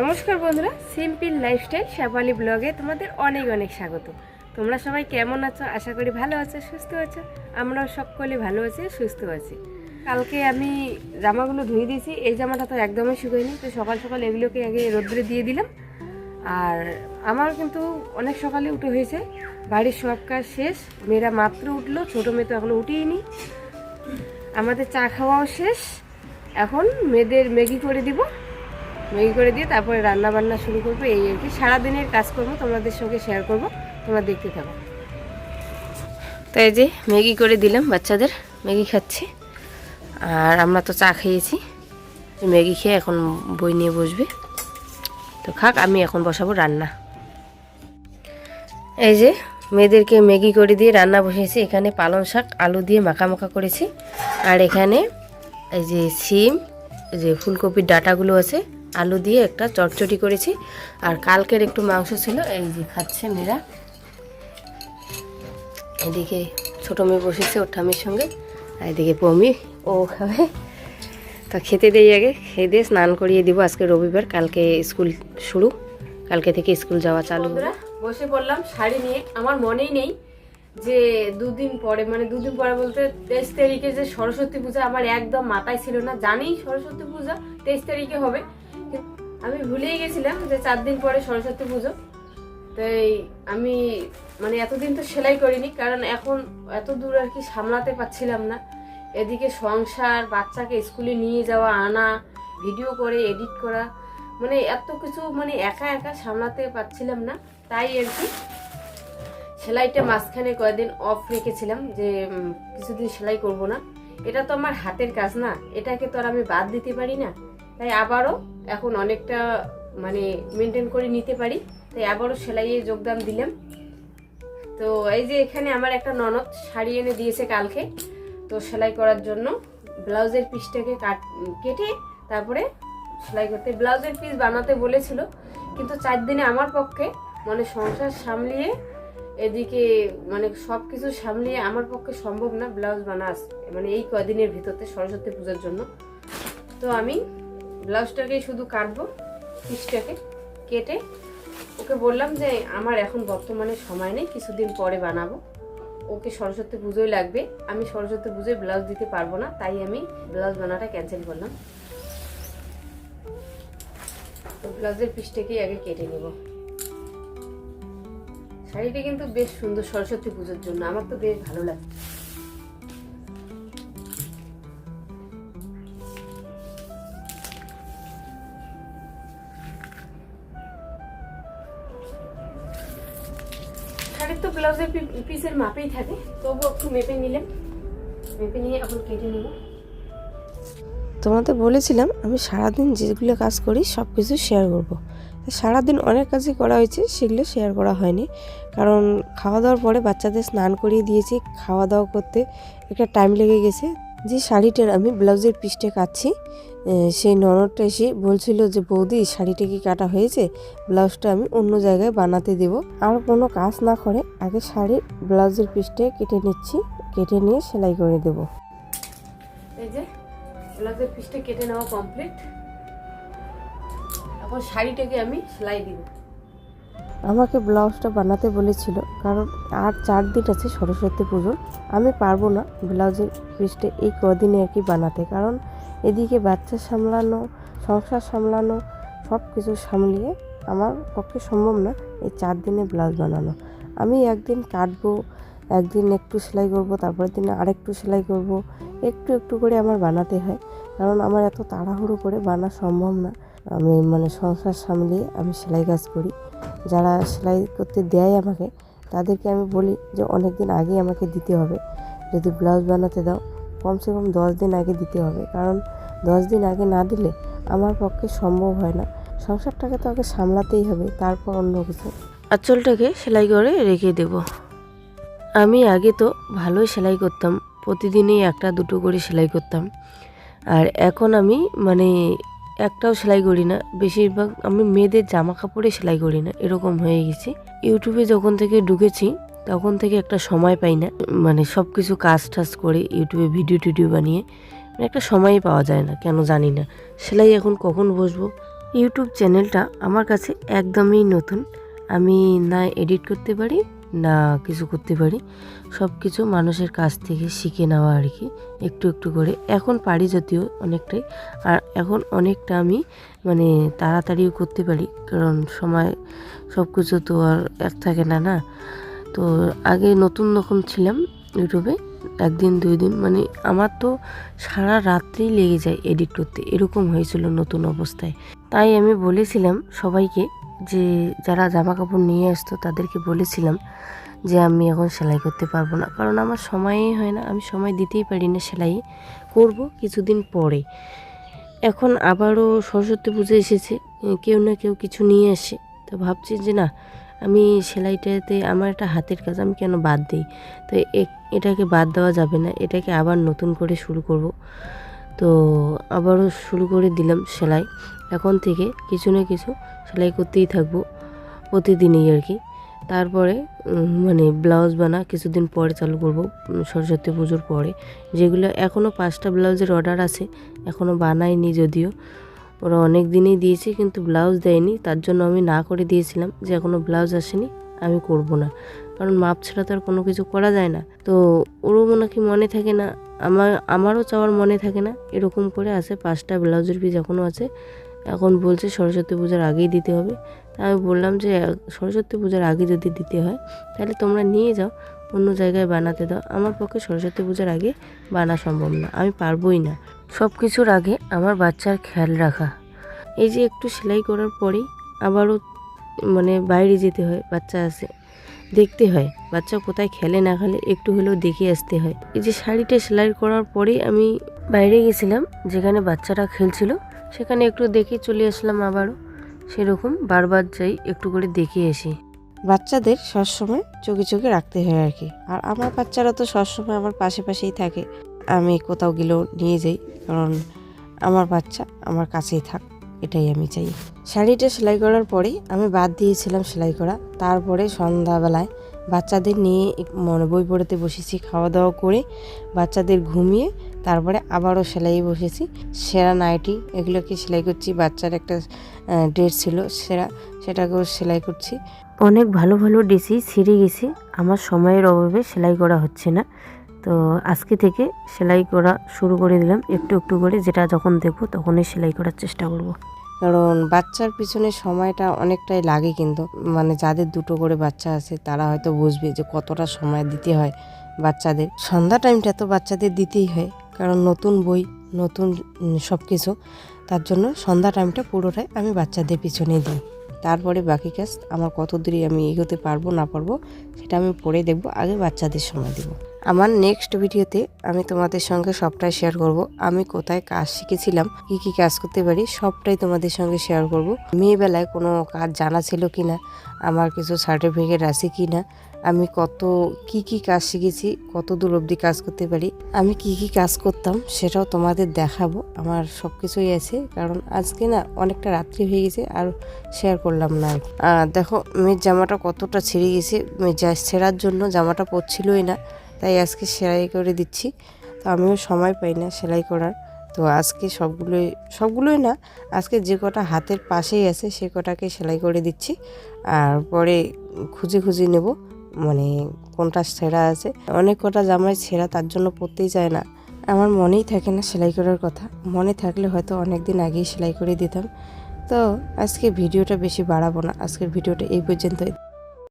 নমস্কার বন্ধুরা, simple lifestyle শ্যাপালি ব্লগে তোমাদের অনেক অনেক স্বাগত। তোমরা সবাই কেমন আছো? আশা করি ভালো আছো, সুস্থ আছো। আমরাও সকলে ভালো আছি, সুস্থ আছি। কালকে আমি জামাগুলো ধুয়ে দিয়েছি, এই জামাটা তো একদমই শুকোয়নি, তো সকাল সকাল এগুলোকে আগে রোদ্রে দিয়ে দিলাম। আর আমার কিন্তু অনেক সকালে উঠে হয়েছে, বাড়ির সব কাজ শেষ, মেয়েরা মাত্র উঠল, ছোটো মেয়ে তো এখনও উঠেইনি। আমাদের চা খাওয়াও শেষ, এখন মেয়েদের ম্যাগি করে দিব। ম্যাগি করে দিয়ে তারপরে রান্না বান্না শুরু করব, এই আর কি। সারাদিনের কাজ করব তোমাদের সঙ্গে শেয়ার করব, তোমরা দেখতে থাকো। তাই যে ম্যাগি করে দিলাম বাচ্চাদের, ম্যাগি খাচ্ছি। আর আমরা তো চা খেয়েছি ম্যাগি খেয়ে এখন বই নিয়ে বসবে। তো খাক, আমি এখন বসাবো রান্না। এই যে মেয়েদেরকে ম্যাগি করে দিয়ে রান্না বসিয়েছি, এখানে পালং শাক, আলু দিয়ে মাখা করেছি। আর এখানে এই যে সিম, এই যে ফুলকপির ডাটাগুলো আছে আলু দিয়ে একটা চটচটি করেছি। আর কালকের একটু মাংস ছিল, এই যে খাচ্ছে মেয়েরা। এদিকে ছোটো মেয়ে বসেছে ওর ঠামির সঙ্গে, আর এদিকে বমি, ও খাবে। তা খেতে দেই আগে, খেয়ে দিয়ে স্নান করিয়ে দিব আজকে রবিবার, কালকে স্কুল শুরু। কালকে থেকে স্কুল যাওয়া চালু। বসে পড়লাম শাড়ি নিয়ে। আমার মনেই নেই যে দুদিন পরে মানে দুদিন পরে বলতে তেইশ তারিখে যে সরস্বতী পূজা আমার একদম মাথায় ছিল না। জানি সরস্বতী পূজা তেইশ তারিখে হবে আমি ভুলেই গেছিলাম যে চার দিন পরে সরস্বতী পুজো। তাই আমি মানে এতদিন তো সেলাই করিনি, কারণ এখন এত দূর আর কি সামলাতে পারছিলাম না। এদিকে সংসার, বাচ্চাকে স্কুলে নিয়ে যাওয়া, আনা, ভিডিও করে, এডিট করা মানে এত কিছু মানে একা একা সামলাতে পারছিলাম না। তাই আর কি সেলাইটা মাঝখানে কয়েকদিন অফ রেখেছিলাম যে কিছুদিন সেলাই করব না। এটা তো আমার হাতের কাজ না, এটাকে তো আর আমি বাদ দিতে পারি না। তাই আবারও এখন অনেকটা মানে মেনটেন করে নিতে পারি। তাই আবারও সেলাইয়ে যোগদান দিলাম। তো এই যে এখানে আমার একটা ননদ শাড়ি এনে দিয়েছে কালকে। তো সেলাই করার জন্য ব্লাউজের পিসটাকে কাট, কেটে তারপরে সেলাই করতে, ব্লাউজের পিস বানাতে বলেছিল। কিন্তু চার দিনে আমার পক্ষে মানে সংসার সামলিয়ে এদিকে মানে সব কিছু সামলিয়ে আমার পক্ষে সম্ভব না ব্লাউজ বানাস মানে এই কদিনের ভিতরতে সরস্বতী পূজার জন্য। তো আমি ব্লাউজটাকে শুধু কাটবো, পিসটাকে কেটে। ওকে বললাম যে, আমার এখন বর্তমানে সময় নেই, কিছুদিন পরে বানাবো। ওকে সরস্বতী পুজোয় লাগবে। আমি সরস্বতী পুজোয় ব্লাউজ দিতে পারব না, তাই আমি ব্লাউজ বানাটা ক্যান্সেল করলাম। তো ব্লাউজের পিসটাকেই আগে কেটে নেব। শাড়িটা কিন্তু বেশ সুন্দর সরস্বতী পুজোর জন্য। আমার তো বেশ ভালো লাগে তো ব্লাউজের পিসের মাপেই থাকে তবু একটু মেপে নিলাম। মেপে নিয়ে এখন কেটে নেব। তোমাদের বলেছিলাম, আমি সারাদিন যেগুলো কাজ করি সব কিছু শেয়ার করব সারাদিন অনেক কাজই করা হয়েছে, সেগুলো শেয়ার করা হয়নি। কারণ খাওয়া দাওয়ার পরে বাচ্চাদের স্নান করিয়ে দিয়েছি খাওয়া দাওয়া করতে একটা টাইম লেগে গেছে। যে শাড়িটার আমি ব্লাউজের পিসটা কাটছি সেই ননদটা এসে বলছিল যে বৌদি শাড়িটা কি কাটা হয়েছে? ব্লাউজটা আমি অন্য জায়গায় বানাতে দেব। আর কোনো কাজ না করে আগে শাড়ির ব্লাউজের পিসটা কেটে নিচ্ছি। কেটে নিয়ে সেলাই করে দেবো। এই যে ব্লাউজের পিসটা কেটে নেওয়া কমপ্লিট এখন শাড়িটাকে আমি সেলাই দিব। আমাকে ব্লাউজটা বানাতে বলেছিল কারণ আর চার দিন আছে সরস্বতী পুজোর। আমি পারব না ব্লাউজের পিসটা এই কদিনে আর কি বানাতে কারণ এদিকে বাচ্চা সামলানো, সংসার সামলানো সব কিছু সামলিয়ে আমার পক্ষে সম্ভব না এই চার দিনে ব্লাউজ বানানো। আমি একদিন কাটবো, একদিন একটু সেলাই করব, তারপরের দিন আরেকটু সেলাই করব, একটু একটু করে আমার বানাতে হয়। কারণ আমার এত তাড়াহুড়ো করে বানা সম্ভব না। আমি মানে সংসার সামলিয়ে আমি সেলাই কাজ করি। যারা সেলাই করতে দেয় আমাকে, তাদেরকে আমি বলি যে অনেক দিন আগে আমাকে দিতে হবে। যদি ব্লাউজ বানাতে দাও, কমসে কম দশ দিন আগে দিতে হবে। কারণ দশ দিন আগে না দিলে আমার পক্ষে সম্ভব হয় না। সংসারটাকে তো আগে সামলাতেই হবে, তারপর অন্য কিছু। আঁচলটাকে সেলাই করে রেখে দেব। আমি আগে তো ভালোই সেলাই করতাম, প্রতিদিনই একটা দুটো করে সেলাই করতাম। আর এখন আমি মানে একটাও সেলাই করি না, বেশিরভাগ আমি মেয়েদের জামা কাপড়ে সেলাই করি না, এরকম হয়ে গেছি। ইউটিউবে যখন থেকে ঢুকেছি, তখন থেকে একটা সময় পাই না মানে সব কিছু কাজ টাজ করে ইউটিউবে ভিডিও টিডিও বানিয়ে একটা সময়ই পাওয়া যায় না, কেন জানি না। সেলাই এখন কখন বসবো? ইউটিউব চ্যানেলটা আমার কাছে একদমই নতুন। আমি না এডিট করতে পারি, না কিছু করতে পারি। সব কিছু মানুষের কাছ থেকে শিখে নেওয়া আর কি, একটু একটু করে। এখন পারি যদিও অনেকটাই। আর এখন অনেকটা আমি মানে তাড়াতাড়িও করতে পারি, কারণ সময় সব কিছু তো আর এক থাকে না না? তো আগে নতুন রকম ছিলাম ইউটিউবে। একদিন, দুই দিন মানে আমার তো সারা রাত্রেই লেগে যায় এডিট করতে। এরকম হয়েছিল নতুন অবস্থায়। তাই আমি বলেছিলাম সবাইকে যে, যারা জামা কাপড় নিয়ে আসতো তাদেরকে বলেছিলাম যে, আমি এখন সেলাই করতে পারব না। কারণ আমার সময়ই হয় না, আমি সময় দিতেই পারি না সেলাই করব কিছুদিন পরে। এখন আবারও সরস্বতী পুজো এসেছে, কেউ না কেউ কিছু নিয়ে আসে। তো ভাবছি যে না আমি সেলাইটাতে আমার একটা হাতের কাজ আমি কেন বাদ দিই? তো এটাকে বাদ দেওয়া যাবে না, এটাকে আবার নতুন করে শুরু করব। তো আবারও শুরু করে দিলাম সেলাই। এখন থেকে কিছু না কিছু সেলাই করতেই থাকব, প্রতিদিনই আর কি। তারপরে মানে ব্লাউজ বানা, কিছুদিন পরে চালু করব সরস্বতী পুজোর পরে। যেগুলো এখনও পাঁচটা ব্লাউজের অর্ডার আছে এখনও বানাইনি যদিও। ওরা অনেক দিনই দিয়েছে, কিন্তু ব্লাউজ দেয়নি। তার জন্য আমি না করে দিয়েছিলাম, যে এখনও ব্লাউজ আসেনি, আমি করব না। কারণ মাপ ছাড়া তো আর কোনো কিছু করা যায় না। তো ওরও নাকি মনে থাকে না আমার আমারও চাওয়ার মনে থাকে না, এরকম করে আছে পাঁচটা ব্লাউজের পিস এখনও আছে। এখন বলছে সরস্বতী পূজার আগেই দিতে হবে। আমি বললাম যে, সরস্বতী পূজার আগে যদি দিতে হয়, তাহলে তোমরা নিয়ে যাও। অন্য জায়গায় বানাতে দাও। আমার পক্ষে সরস্বতী পূজার আগে বানা সম্ভব না, আমি পারবোই না। সব কিছুর আগে আমার বাচ্চার খেয়াল রাখা। এই যে একটু সেলাই করার পরেই আবারও মানে বাইরে যেতে হয়, বাচ্চা আছে দেখতে হয়, বাচ্চা কোথায় খেলে না খেলে একটু হলেও দেখে আসতে হয়। এই যে শাড়িটা সেলাই করার পরেই আমি বাইরে গেছিলাম, যেখানে বাচ্চারা খেলছিল, সেখানে একটু দেখে চলে আসলাম আবারও। সেরকম বারবার যাই একটু করে দেখে আসি। বাচ্চাদের সবসময় চোখে চোখে রাখতে হয় আর কি। আর আমার বাচ্চারা তো সবসময় আমার পাশে পাশেই থাকে। আমি কোথাও গেলেও নিয়ে যাই, কারণ আমার বাচ্চা আমার কাছেই থাক, এটাই আমি চাই। শাড়িটা সেলাই করার পরেই আমি বাদ দিয়েছিলাম সেলাই করা। তারপরে সন্ধ্যাবেলায় বাচ্চাদের নিয়ে মনে বই পড়তে বসেছি খাওয়া দাওয়া করে বাচ্চাদের ঘুমিয়ে তারপরে আবারও সেলাই বসেছি। সেরা নাইটি এগুলোকে সেলাই করছি, বাচ্চার একটা ড্রেস ছিল সেরা, সেটাকেও সেলাই করছি। অনেক ভালো ভালো ড্রেসই ছিঁড়ে গেছে। আমার সময়ের অভাবে সেলাই করা হচ্ছে না। তো আজকে থেকে সেলাই করা শুরু করে দিলাম। একটু একটু করে যেটা যখন দেখব তখনই সেলাই করার চেষ্টা করব। কারণ বাচ্চার পিছনে সময়টা অনেকটাই লাগে কিন্তু। মানে যাদের দুটো করে বাচ্চা আছে তারা হয়তো বুঝবে যে কতটা সময় দিতে হয় বাচ্চাদের। সন্ধ্যা টাইমটা তো বাচ্চাদের দিতেই হয়। কারণ নতুন বই, নতুন সব কিছু তার জন্য সন্ধ্যা টাইমটা পুরোটাই আমি বাচ্চাদের পিছনে দিই। তারপরে বাকি কাজ আমার কত দূরে আমি এগোতে পারব না পারব সেটা আমি পরে দেখব, আগে বাচ্চাদের সময় দেবো। আমার নেক্সট ভিডিওতে আমি তোমাদের সঙ্গে সবটাই শেয়ার করব, আমি কোথায় কাজ শিখেছিলাম, কি কি কাজ করতে পারি সবটাই তোমাদের সঙ্গে শেয়ার করব। মেয়েবেলায় কোনো কাজ জানা ছিল কি না আমার কিছু সার্টিফিকেট আছে কি না আমি কত কি কি কাজ শিখেছি, কত দূর অবধি কাজ করতে পারি, আমি কি কি কাজ করতাম সেটাও তোমাদের দেখাবো। আমার সব কিছুই আছে, কারণ আজকে না অনেকটা রাত্রি হয়ে গেছে, আর শেয়ার করলাম না আর। দেখো, মেয়ের জামাটা কতটা ছিঁড়ে গেছে, মেয়ে ছেঁড়ার জন্য জামাটা পরছিলই না, তাই আজকে সেলাই করে দিচ্ছি। তো আমিও সময় পাই না সেলাই করার। তো আজকে সবগুলোই সবগুলোই না, আজকে যে কটা হাতের পাশেই আছে সে কটাকে সেলাই করে দিচ্ছি, আর পরে খুঁজে খুঁজে নেব। মানে কোনটা ছেঁড়া আছে? অনেক কটা জামাই ছেঁড়া তার জন্য পরতেই চায় না। আমার মনেই থাকে না সেলাই করার কথা। মনে থাকলে হয়তো অনেক দিন আগেই সেলাই করে দিতাম। তো আজকে ভিডিওটা বেশি বাড়াবো না। আজকের ভিডিওটা এই পর্যন্তই।